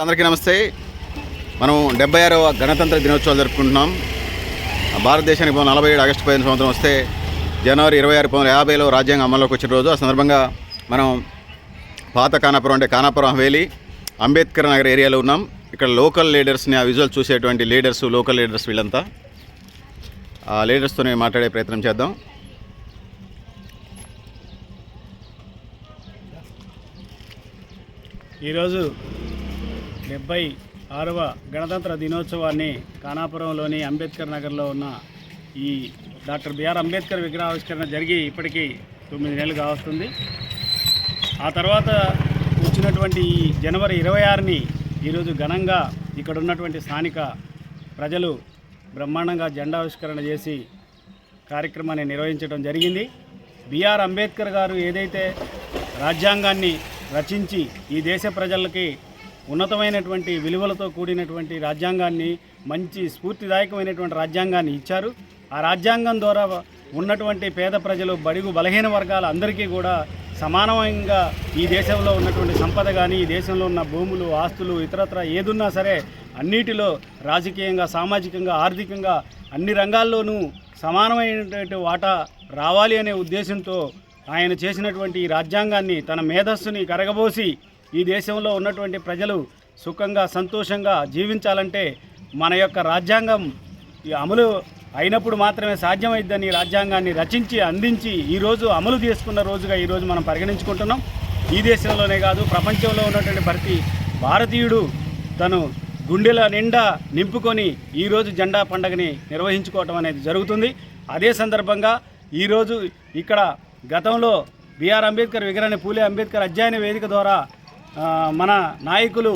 అందరికీ నమస్తే. మనం డెబ్బై ఆరవ గణతంత్ర దినోత్సవాలు జరుపుకుంటున్నాం. భారతదేశానికి నలభై ఏడు ఆగస్టు పదిహేను సంవత్సరం వస్తే జనవరి ఇరవై ఆరు పంతొమ్మిది యాభైలో రాజ్యాంగం అమల్లోకి వచ్చిన రోజు ఆ సందర్భంగా మనం పాత కానాపురం అంటే కానాపురం హవేలి అంబేద్కర్ నగర్ ఏరియాలో ఉన్నాం. ఇక్కడ లోకల్ లీడర్స్ని ఆ విజువల్ చూసేటువంటి లీడర్స్ లోకల్ లీడర్స్ వీళ్ళంతా. ఆ లీడర్స్తోనే మాట్లాడే ప్రయత్నం చేద్దాం. ఈరోజు డెబ్బై ఆరవ గణతంత్ర దినోత్సవాన్ని కానాపురంలోని అంబేద్కర్ నగర్లో ఉన్న ఈ డాక్టర్ బిఆర్ అంబేద్కర్ విగ్రహావిష్కరణ జరిగి ఇప్పటికీ తొమ్మిది నెలలు కావస్తుంది ఆ తర్వాత వచ్చినటువంటి ఈ జనవరి ఇరవై ఆరుని ఈరోజు ఘనంగా ఇక్కడ ఉన్నటువంటి స్థానిక ప్రజలు బ్రహ్మాండంగా జెండావిష్కరణ చేసి కార్యక్రమాన్ని నిర్వహించడం జరిగింది. బిఆర్ అంబేద్కర్ గారు ఏదైతే రాజ్యాంగాన్ని రచించి ఈ దేశ ప్రజలకి ఉన్నతమైనటువంటి విలువలతో కూడినటువంటి రాజ్యాంగాన్ని మంచి స్ఫూర్తిదాయకమైనటువంటి రాజ్యాంగాన్ని ఇచ్చారు. ఆ రాజ్యాంగం ద్వారా ఉన్నటువంటి పేద ప్రజలు బడుగు బలహీన వర్గాల అందరికీ కూడా సమానంగా ఈ దేశంలో ఉన్నటువంటి సంపద కానీ ఈ దేశంలో ఉన్న భూములు ఆస్తులు ఇతరత్ర ఏదున్నా సరే అన్నిటిలో రాజకీయంగా సామాజికంగా ఆర్థికంగా అన్ని రంగాల్లోనూ సమానమైనటువంటి వాటా రావాలి అనే ఉద్దేశంతో ఆయన చేసినటువంటి ఈ రాజ్యాంగాన్ని తన మేధస్సుని కరగబోసి ఈ దేశంలో ఉన్నటువంటి ప్రజలు సుఖంగా సంతోషంగా జీవించాలంటే మన యొక్క రాజ్యాంగం అమలు అయినప్పుడు మాత్రమే సాధ్యమైద్దని ఈ రాజ్యాంగాన్ని రచించి అందించి ఈరోజు అమలు చేసుకున్న రోజుగా ఈరోజు మనం పరిగణించుకుంటున్నాం. ఈ దేశంలోనే కాదు ప్రపంచంలో ఉన్నటువంటి ప్రతి భారతీయుడు తను గుండెల నిండా నింపుకొని ఈరోజు జెండా పండగని నిర్వహించుకోవటం అనేది జరుగుతుంది. అదే సందర్భంగా ఈరోజు ఇక్కడ గతంలో బిఆర్ అంబేద్కర్ విగ్రహాన్ని పూలే అంబేద్కర్ అధ్యయన వేదిక ద్వారా మన నాయకులు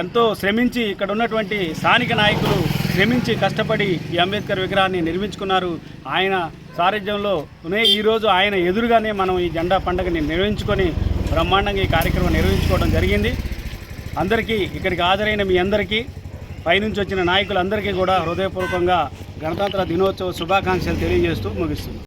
ఎంతో శ్రమించి ఇక్కడ ఉన్నటువంటి స్థానిక నాయకులు శ్రమించి కష్టపడి ఈ అంబేద్కర్ విగ్రహాన్ని నిర్మించుకున్నారు. ఆయన సారథ్యంలోనే ఈరోజు ఆయన ఎదురుగానే మనం ఈ జెండా పండుగని నిర్వహించుకొని బ్రహ్మాండంగా ఈ కార్యక్రమం నిర్వహించుకోవడం జరిగింది. అందరికీ ఇక్కడికి హాజరైన మీ అందరికీ పైనుంచి వచ్చిన నాయకులందరికీ కూడా హృదయపూర్వకంగా గణతంత్ర దినోత్సవ శుభాకాంక్షలు తెలియజేస్తూ ముగిస్తుంది